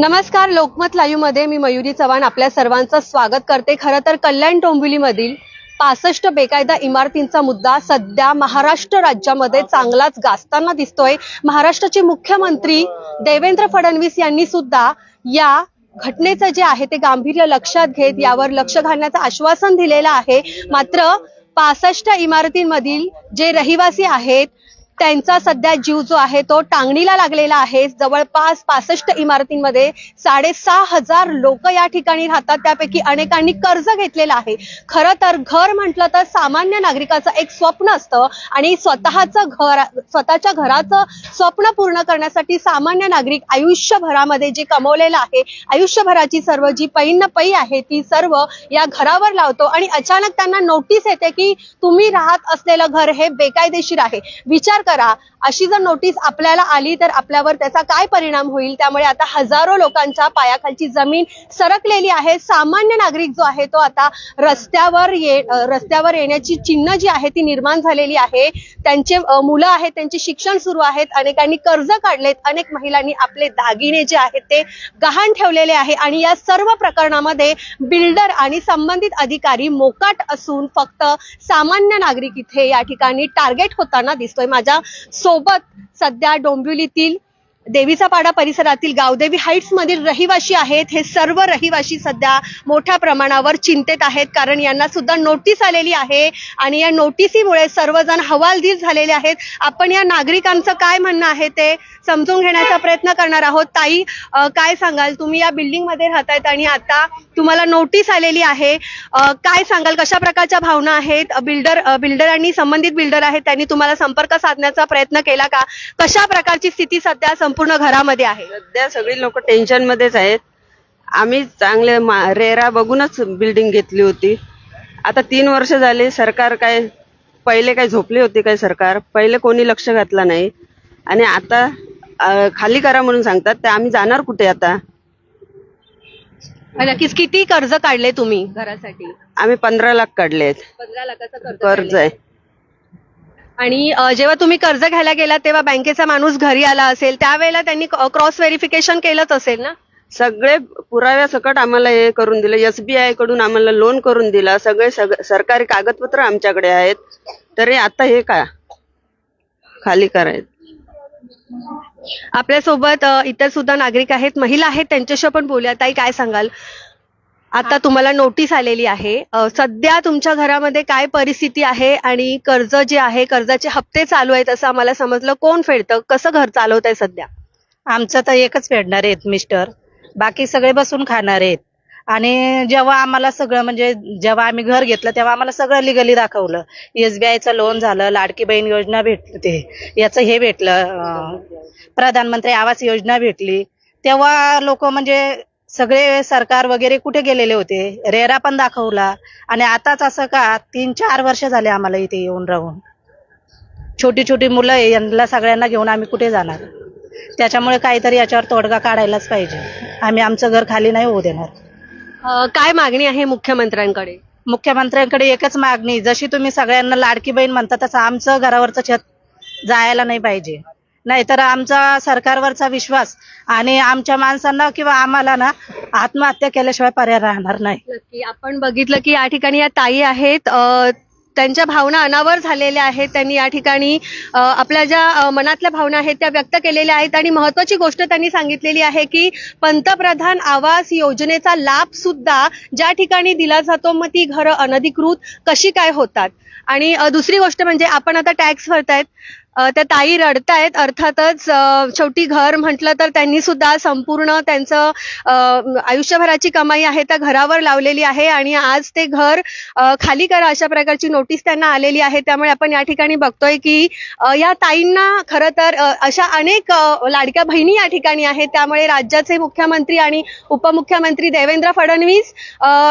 नमस्कार लोकमत लाईव्हमध्ये मी मयुरी चव्हाण आपल्या सर्वांचं स्वागत करते. खरं तर कल्याण डोंबिवलीमधील पासष्ट बेकायदा इमारतींचा मुद्दा सध्या महाराष्ट्र राज्यामध्ये चांगलाच गाजताना दिसतोय. महाराष्ट्राचे मुख्यमंत्री देवेंद्र फडणवीस यांनी सुद्धा या घटनेचं जे आहे ते गांभीर्य लक्षात घेत यावर लक्ष घालण्याचं आश्वासन दिलेलं आहे. मात्र पासष्ट इमारतींमधील जे रहिवासी आहेत त्यांचा सध्या जीव जो आहे तो टांगणीला लागलेला आहे. जवळपास पासष्ट इमारतींमध्ये साडेसहा हजार लोक या ठिकाणी राहतात. त्यापैकी अनेकांनी कर्ज घेतलेलं आहे. खरं तर घर म्हटलं तर सामान्य नागरिकाचं एक स्वप्न असतं आणि स्वतःचं घर स्वतःच्या घराचं स्वप्न पूर्ण करण्यासाठी सामान्य नागरिक आयुष्यभरामध्ये जे कमवलेलं आहे आयुष्यभराची सर्व जी पैन पै आहे ती सर्व या घरावर लावतो आणि अचानक त्यांना नोटीस येते की तुम्ही राहत असलेलं घर हे बेकायदेशीर आहे. विचार करा. अशी जर नोटीस आपल्याला आली तर आपल्यावर त्याचा काय परिणाम होईल? त्यामुळे आता हजारो लोकांच्या पायाखालची जमीन सरकलेली आहे. सामान्य नागरिक जो आहे तो आता रस्त्यावर ये रस्त्यावर येण्याची चिन्ह जी आहे ती निर्माण झालेली आहे. त्यांचे मुलं आहेत त्यांचे शिक्षण सुरू आहेत. अनेकांनी कर्ज काढलेत. अनेक महिलांनी आपले दागिने जे आहेत ते गहाण ठेवलेले आहे. आणि या सर्व प्रकरणामध्ये बिल्डर आणि संबंधित अधिकारी मोकाट असून फक्त सामान्य नागरिक इथे या ठिकाणी टार्गेट होताना दिसतोय. माझ्या सोबत सध्या डोंबिवलीतील देवीचा पाडा परिसरातील गावदेवी हाईट्स मधील रहिवाशी आहेत. हे सर्व रहिवाशी सध्या मोठ्या प्रमाणावर चिंतेत आहेत. कारण यांना सुद्धा नोटीस आलेली आहे. आणि या नोटिसीमुळे सर्वजण हवालदिल झालेले आहेत. आपण या नागरिकांचं काय म्हणणं आहे ते समजून घेण्याचा प्रयत्न करणार आहोत. ताई काय सांगाल? तुम्ही या बिल्डिंगमध्ये राहतायत आणि आता तुम्हाला नोटीस आलेली आहे. काय सांगाल? कशा प्रकारच्या भावना आहेत? बिल्डर बिल्डर आणि संबंधित बिल्डर आहेत. त्यांनी तुम्हाला संपर्क साधण्याचा प्रयत्न केला का? कशा प्रकारची स्थिती सध्या संपूर्ण घरामध्ये आहे. सध्या सगळी लोक टेन्शन मध्येच आहेत. आम्ही चांगले मा- रेरा बघूनच बिल्डिंग घेतली होती. आता तीन वर्ष झाले सरकार काय पहिले काय झोपली होती काय सरकार? पहिले कोणी लक्ष घातलं नाही. आणि आता अं, खाली करा म्हणून सांगतात ते आम्ही जाणार कुठे आता? नक्कीच किती कर्ज काढले तुम्ही घरासाठी? आम्ही पंधरा लाख काढले आहेत पंधरा लाखाचं कर्ज. आहे. आणि जेव्हा तुम्ही कर्ज घ्यायला गेला तेव्हा बँकेचा माणूस घरी आला असेल त्यावेळेला त्यांनी क्रॉस व्हेरिफिकेशन केलंच असेल ना? सगळे पुराव्या सकट आम्हाला हे करून दिलं. एसबीआयकडून आम्हाला लोन करून दिला. सगळे सग- सरकारी कागदपत्र आमच्याकडे आहेत. तरी आता हे का? खाली करायचं. आपल्यासोबत इतर सुद्धा नागरिक आहेत. महिला आहेत. त्यांच्याशी आपण बोलूया. ताई काय सांगाल? आता तुम्हाला नोटीस आलेली आहे. सध्या तुमच्या घरामध्ये काय परिस्थिती आहे आणि कर्ज जे आहे कर्जाचे हप्ते चालू आहेत असं आम्हाला समजलं. कोण फेडतं? कसं घर चालवत आहे सध्या? आमचं तर एकच फेडणार आहेत मिस्टर बाकी सगळे बसून खाणार आहेत. आणि जेव्हा आम्हाला सगळं म्हणजे जेव्हा आम्ही घर घेतलं तेव्हा आम्हाला सगळं लिगली दाखवलं. एसबीआयचं लोन झालं लाडकी बहीण योजना भेटली ते याचं हे भेटलं. प्रधानमंत्री आवास योजना भेटली. तेव्हा लोक म्हणजे सगळे सरकार वगैरे कुठे गेलेले होते? रेरा पण दाखवला. आणि आताच असं का तीन चार वर्ष झाले आम्हाला इथे येऊन राहून. छोटी छोटी मुलं यांना सगळ्यांना घेऊन आम्ही कुठे जाणार? त्याच्यामुळे काहीतरी याच्यावर तोडगा काढायलाच पाहिजे. आम्ही आमचं घर खाली नाही होऊ देणार. अ, काय मागणी आहे मुख्यमंत्र्यांकडे? मुख्यमंत्र्यांकडे एकच मागणी जशी तुम्ही सगळ्यांना लाडकी बहीण म्हणता तसं आमचं घरावरचं छत जायला नाही पाहिजे. नाहीतर आमचा सरकारवरचा विश्वास आणि आमच्या माणसांना किंवा आम्हाला ना आत्महत्या केल्याशिवाय पर्याय राहणार नाही. नक्की. आपण बघितलं की या ठिकाणी या ताई आहेत. अ, त्यांच्या भावना अनावर झालेल्या आहेत. त्यांनी या ठिकाणी अ, आपल्या ज्या अ, मनातल्या भावना आहेत त्या व्यक्त केलेल्या आहेत. आणि महत्वाची गोष्ट त्यांनी सांगितलेली आहे की पंतप्रधान आवास योजनेचा लाभ सुद्धा ज्या ठिकाणी दिला जातो मग ती घरं अनधिकृत कशी काय होतात? आणि अ, दुसरी गोष्ट म्हणजे आपण आता टॅक्स भरतायत. त्या ताई रडतायत. अर्थातच शेवटी घर म्हटलं तर त्यांनी सुद्धा संपूर्ण त्यांचं आयुष्यभराची कमाई आहे त्या घरावर लावलेली आहे आणि आज ते घर खाली करा अशा प्रकारची नोटीस त्यांना आलेली आहे. त्यामुळे आपण या ठिकाणी बघतोय की या ताईंना खरं तर अशा अनेक लाडक्या बहिणी या ठिकाणी आहेत. त्यामुळे राज्याचे मुख्यमंत्री आणि उपमुख्यमंत्री देवेंद्र फडणवीस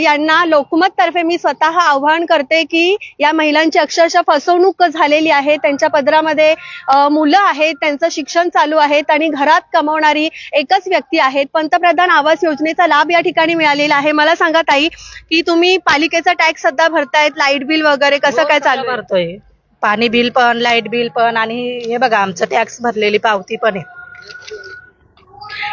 यांना लोकमत तर्फे मी स्वतः आव्हान करते की या महिलांची अक्षरशः फसवणूक झालेली आहे. त्यांच्या पदरामध्ये मुलं आहेत त्यांचं शिक्षण चालू आहेत आणि घरात कमवणारी एकच व्यक्ती आहेत. पंतप्रधान आवास योजनेचा लाभ या ठिकाणी मिळालेला आहे. मला सांगा ताई की तुम्ही पालिकेचा टॅक्स सध्या भरतायत लाइट बिल वगैरे कसं काय चालू आहे? भरतोय. पाणी बिल पण लाइट बिल पण आणि हे बघा आमचं टॅक्स भरलेली पावती पण आहे.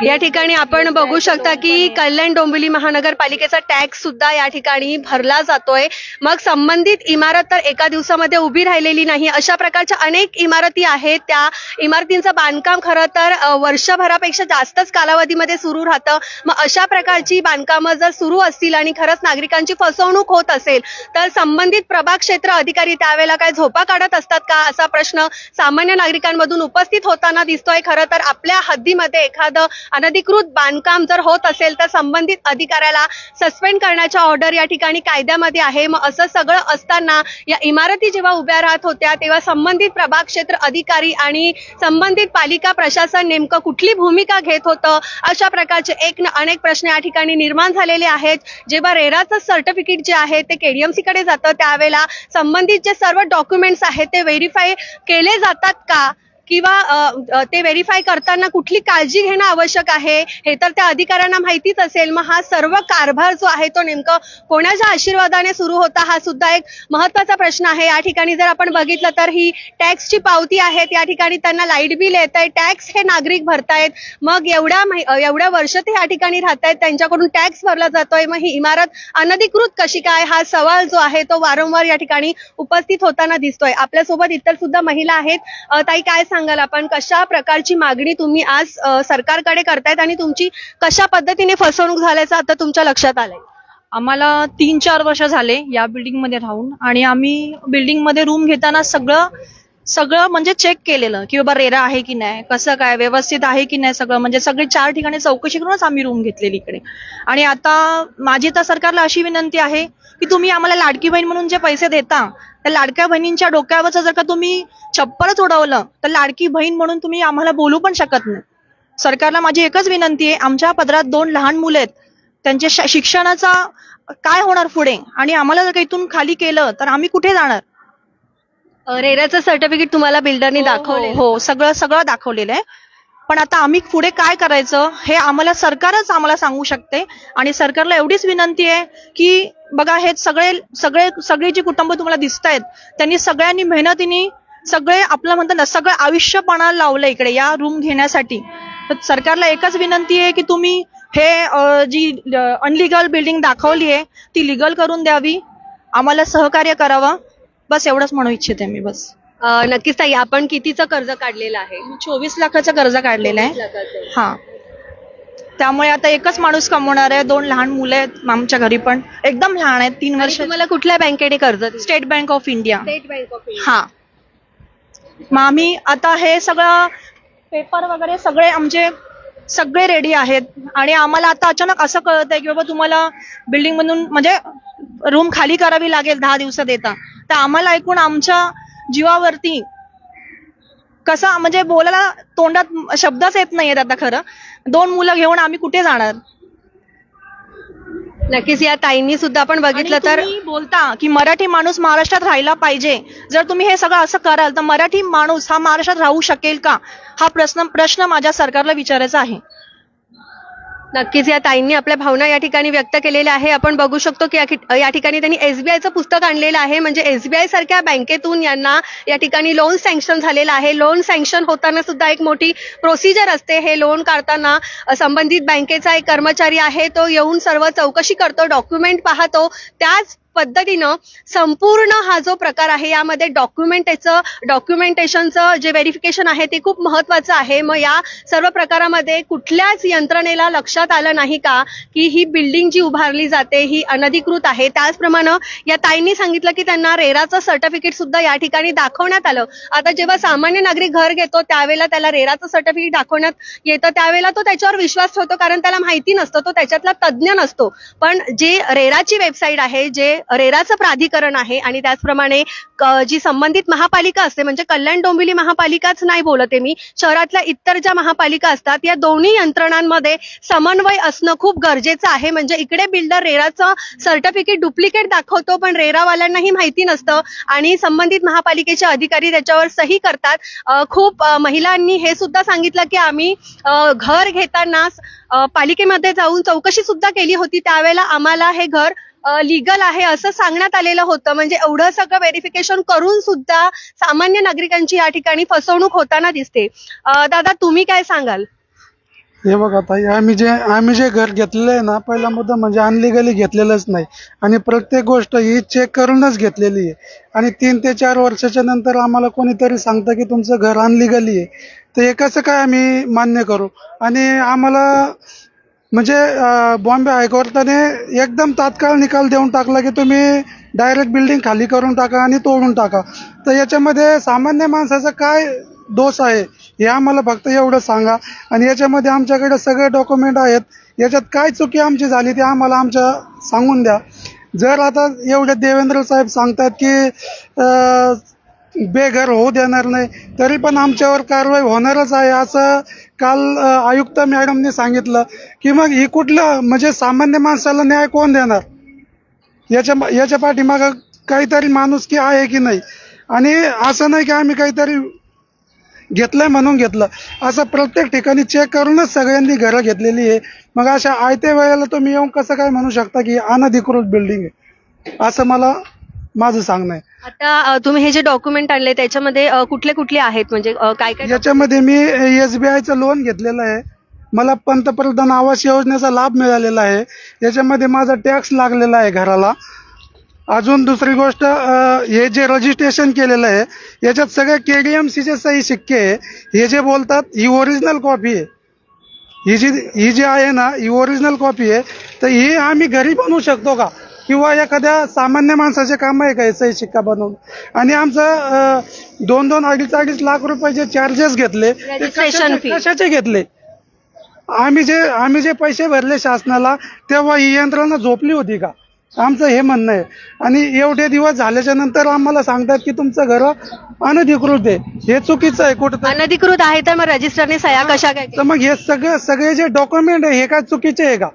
या ठिकाणी आपण बघू शकता की कल्याण डोंबिवली महानगरपालिकेचा टॅक्स सुद्धा या ठिकाणी भरला जातोय. मग संबंधित इमारत तर एका दिवसामध्ये उभी राहिलेली नाही. अशा प्रकारच्या अनेक इमारती आहेत. त्या इमारतींचं बांधकाम खरं तर वर्षभरापेक्षा जास्तच कालावधीमध्ये सुरू राहतं. मग अशा प्रकारची बांधकामं जर सुरू असतील आणि खरंच नागरिकांची फसवणूक होत असेल तर संबंधित प्रभाग क्षेत्र अधिकारी त्यावेळेला काय झोपा काढत असतात का? असा प्रश्न सामान्य नागरिकांमधून उपस्थित होताना दिसतोय. खरं तर आपल्या हद्दीमध्ये एखादं अनधिकृत बांधकाम जर होत असेल तर संबंधित अधिकाऱ्याला सस्पेंड करण्याच्या ऑर्डर या ठिकाणी कायद्यामध्ये आहे. मग असं सगळं असताना या इमारती जेव्हा उभ्या राहत होत्या तेव्हा संबंधित प्रभाग क्षेत्र अधिकारी आणि संबंधित पालिका प्रशासन नेमकं कुठली भूमिका घेत होतं? अशा प्रकारचे एक न अनेक प्रश्न या ठिकाणी निर्माण झालेले आहेत. जेव्हा रेराचं सर्टिफिकेट जे आहे ते केडीएमसी कडे जातं त्यावेळेला संबंधित जे सर्व डॉक्युमेंट्स आहेत ते व्हेरीफाय केले जातात का? किंवा ते व्हेरीफाय करताना कुठली काळजी घेणं आवश्यक आहे हे तर त्या अधिकाऱ्यांना माहितीच असेल. मग हा सर्व कारभार जो आहे तो नेमकं कोणाच्या आशीर्वादाने सुरू होता हा सुद्धा एक महत्त्वाचा प्रश्न आहे. या ठिकाणी जर आपण बघितलं तर ही टॅक्सची पावती आहे या ठिकाणी त्यांना लाइट बिल येत आहे टॅक्स हे नागरिक भरतायत. मग एवढ्या एवढ्या वर्ष ते या ठिकाणी राहत आहेत त्यांच्याकडून टॅक्स भरला जातोय. मग ही इमारत अनधिकृत कशी काय? हा सवाल जो आहे तो वारंवार या ठिकाणी उपस्थित होताना दिसतोय. आपल्यासोबत इतर सुद्धा महिला आहेत. ताई काय सांग सांगाल आपण कशा प्रकारची मागणी तुम्ही आज अ, सरकारकडे करतायत आणि तुमची कशा पद्धतीने फसवणूक झाल्याचं आता तुमच्या लक्षात आलंय? आम्हाला तीन चार वर्ष झाले या बिल्डिंगमध्ये राहून आणि आम्ही बिल्डिंगमध्ये रूम घेताना सगळं सगळं म्हणजे चेक केलेलं की बाबा रेरा आहे की नाही कसं काय व्यवस्थित आहे की नाही सगळं. म्हणजे सगळी चार ठिकाणी चौकशी करूनच आम्ही रूम घेतलेली इकडे. आणि आता माझी तर सरकारला अशी विनंती आहे की तुम्ही आम्हाला लाडकी बहीण म्हणून जे पैसे देता त्या लाडक्या बहिणींच्या डोक्यावरचं जर का तुम्ही छप्परच उडवलं तर लाडकी बहीण म्हणून तुम्ही आम्हाला बोलू पण शकत नाही. सरकारला माझी एकच विनंती आहे आमच्या पदरात दोन लहान मुले आहेत त्यांच्या शिक्षणाचा काय होणार पुढे? आणि आम्हाला जर का इथून खाली केलं तर आम्ही कुठे जाणार? रेराचं सर्टिफिकेट तुम्हाला बिल्डरनी दाखवले हो हो, सगळं सगळं दाखवलेलं आहे. पण आता आम्ही पुढे काय करायचं हे आम्हाला सरकारच आम्हाला सांगू शकते. आणि सरकारला एवढीच विनंती आहे की बघा हे सगळे सगळे सगळी जी कुटुंब तुम्हाला दिसत आहेत त्यांनी सगळ्यांनी मेहनतीने सगळे आपलं म्हणतात ना सगळं आयुष्य पणाला लावलं इकडे या रूम घेण्यासाठी. तर सरकारला एकच विनंती आहे की तुम्ही हे जी अनलिगल बिल्डिंग दाखवली आहे ती लिगल करून द्यावी. आम्हाला सहकार्य करावं. बस एवढंच म्हणू इच्छिते मी बस. अ, नक्कीच ताई आपण कितीचं कर्ज काढलेलं आहे? चोवीस लाखाचं कर्ज काढलेलं आहे. हा. त्यामुळे आता एकच माणूस कमवणार आहे दोन लहान मुलं आहेत आमच्या घरी पण. एकदम लहान आहेत तीन आणि वर्ष तुम्हाला कुठल्या बँकेने कर्ज दिलं? State Bank of India. State Bank of India. हा. मग आम्ही आता हे सगळं पेपर वगैरे सगळे आमचे सगळे रेडी आहेत. आणि आम्हाला आता अचानक असं कळत आहे की बाबा तुम्हाला बिल्डिंग मधून म्हणजे रूम खाली करावी लागेल दहा दिवसात येता. तर आम्हाला ऐकून आमच्या जीवावरती कसा म्हणजे बोलायला तोंडात शब्दच येत नाहीयेत आता खरं. दोन मुलं घेऊन आम्ही कुठे जाणार? नक्कीच या ताईंनी सुद्धा आपण बघितलं तर तुम्ही बोलता की मराठी माणूस महाराष्ट्रात राहायला पाहिजे. जर तुम्ही हे सगळं असं कराल तर मराठी माणूस हा महाराष्ट्रात राहू शकेल का? हा प्रश्न प्रश्न माझ्या सरकारला विचारायचा आहे. नक्कीच या ताईंनी आपल्या भावना या ठिकाणी व्यक्त केलेल्या आहे. आपण बघू शकतो की या ठिकाणी त्यांनी एसबीआयचं पुस्तक आणलेलं आहे. म्हणजे एसबीआय सारख्या बँकेतून यांना या ठिकाणी लोन सँक्शन झालेलं आहे. लोन सँक्शन होताना सुद्धा एक मोठी प्रोसिजर असते. हे लोन काढताना संबंधित बँकेचा एक कर्मचारी आहे. तो येऊन सर्व चौकशी करतो डॉक्युमेंट पाहतो. त्याच पद्धतीनं संपूर्ण हा जो प्रकार आहे यामध्ये डॉक्युमेंटेचं डॉक्युमेंटेशनचं जे व्हेरिफिकेशन आहे ते खूप महत्वाचं आहे. मग या सर्व प्रकारामध्ये कुठल्याच यंत्रणेला लक्षात आलं नाही का की ही बिल्डिंग जी उभारली जाते ही अनधिकृत आहे. त्याचप्रमाणे या ताईंनी सांगितलं की त्यांना रेराचं सर्टिफिकेट सुद्धा या ठिकाणी दाखवण्यात आलं. आता जेव्हा सामान्य नागरिक घर घेतो त्यावेळेला त्याला रेराचं सर्टिफिकेट दाखवण्यात येतं. त्यावेळेला तो त्याच्यावर विश्वास ठेवतो कारण त्याला माहिती नसतं तो त्याच्यातला तज्ज्ञ नसतो. पण जे रेराची वेबसाईट आहे जे रेराचं प्राधिकरण आहे आणि त्याचप्रमाणे जी संबंधित महापालिका असते म्हणजे कल्याण डोंबिवली महापालिकाच नाही बोलते मी शहरातल्या इतर ज्या महापालिका असतात या दोन्ही यंत्रणांमध्ये समन्वय असणं खूप गरजेचं आहे. म्हणजे इकडे बिल्डर रेराचं सर्टिफिकेट डुप्लिकेट दाखवतो पण रेरावाल्यांनाही माहिती नसतं आणि संबंधित महापालिकेचे अधिकारी त्याच्यावर सही करतात. खूप महिलांनी हे सुद्धा सांगितलं की आम्ही घर घेताना पालिकेमध्ये जाऊन चौकशी सुद्धा केली होती. त्यावेळेला आम्हाला हे घर लिगल आहे असं सांगण्यात आलेलं होतं. म्हणजे एवढं सगळं व्हेरिफिकेशन करून सुद्धा सामान्य नागरिकांची या ठिकाणी फसवणूक होताना दिसते. दादा तुम्ही काय सांगाल? हे बघा ताई आम्ही जे आम्ही जे घर घेतलेलं आहे ना पहिला मुद्दा म्हणजे अनलिगली घेतलेलंच नाही. आणि प्रत्येक गोष्ट ही चेक करूनच घेतलेली आहे. आणि तीन ते चार वर्षाच्या नंतर आम्हाला कोणीतरी सांगतं की तुमचं घर अनलिगली आहे. तर हे कसं काय आम्ही मान्य करू? आणि आम्हाला म्हणजे बॉम्बे हायकोर्टाने एकदम तात्काळ निकाल देऊन टाकला की तुम्ही डायरेक्ट बिल्डिंग खाली करून टाका आणि तोडून टाका. तर याच्यामध्ये सामान्य माणसाचा काय दोष आहे हे आम्हाला फक्त एवढं सांगा. आणि याच्यामध्ये आमच्याकडे सगळे डॉक्युमेंट आहेत. याच्यात काय चुकी आमची झाली ते आम्हाला आमच्या सांगून द्या. जर आता एवढे देवेंद्र साहेब सांगतात की बेघर होऊ देणार नाही. तरी पण आमच्यावर कारवाई होणारच आहे असं काल आयुक्त मॅडमने सांगितलं. की मग ही कुठलं म्हणजे सामान्य माणसाला न्याय कोण देणार? याच्या याच्या पाठीमागं काहीतरी माणूस की आहे की नाही? आणि असं नाही की आम्ही काहीतरी घेतलंय म्हणून घेतलं. असं प्रत्येक ठिकाणी चेक करूनच सगळ्यांनी घरं घेतलेली आहे. मग अशा आयत्या वेळेला तुम्ही येऊन कसं काय म्हणू शकता की अनधिकृत बिल्डिंग आहे? असं मला माझं सांगणं आहे. आता अ, तुम्ही हे जे डॉक्युमेंट आणले त्याच्यामध्ये अ, कुठले कुठले आहेत? म्हणजे अ, काय काय याच्यामध्ये मी एस बी आयचं लोन घेतलेलं आहे. मला पंतप्रधान आवास योजनेचा लाभ मिळालेला आहे. याच्यामध्ये माझा टॅक्स लागलेला आहे घराला. अजून दुसरी गोष्ट अं, हे जे रजिस्ट्रेशन केलेलं आहे याच्यात सगळे के डी एम सीचे सही शिक्के आहे. हे जे बोलतात ही ओरिजिनल कॉपी आहे. ही जी ही जी आहे ना ही ओरिजिनल कॉपी आहे. तर ही आम्ही घरी बनवू शकतो का? किंवा एखाद्या सामान्य माणसाचे काम आहे का सही शिक्का बनवून? आणि आमचं दोन दोन अडीच अडीच लाख रुपयाचे चार्जेस घेतले कशाचे- घेतले? आम्ही जे आम्ही जे पैसे भरले शासनाला तेव्हा ही यंत्रणा झोपली होती का? आमचं हे म्हणणं आहे. आणि एवढे दिवस झाल्याच्यानंतर आम्हाला सांगतात की तुमचं घर अनधिकृत आहे. हे चुकीचं आहे कुठं अनधिकृत आहे तर मग रजिस्टरने सह्या कशा काय तर मग हे सगळं सगळे जे डॉक्युमेंट आहे हे काय चुकीचे आहे का?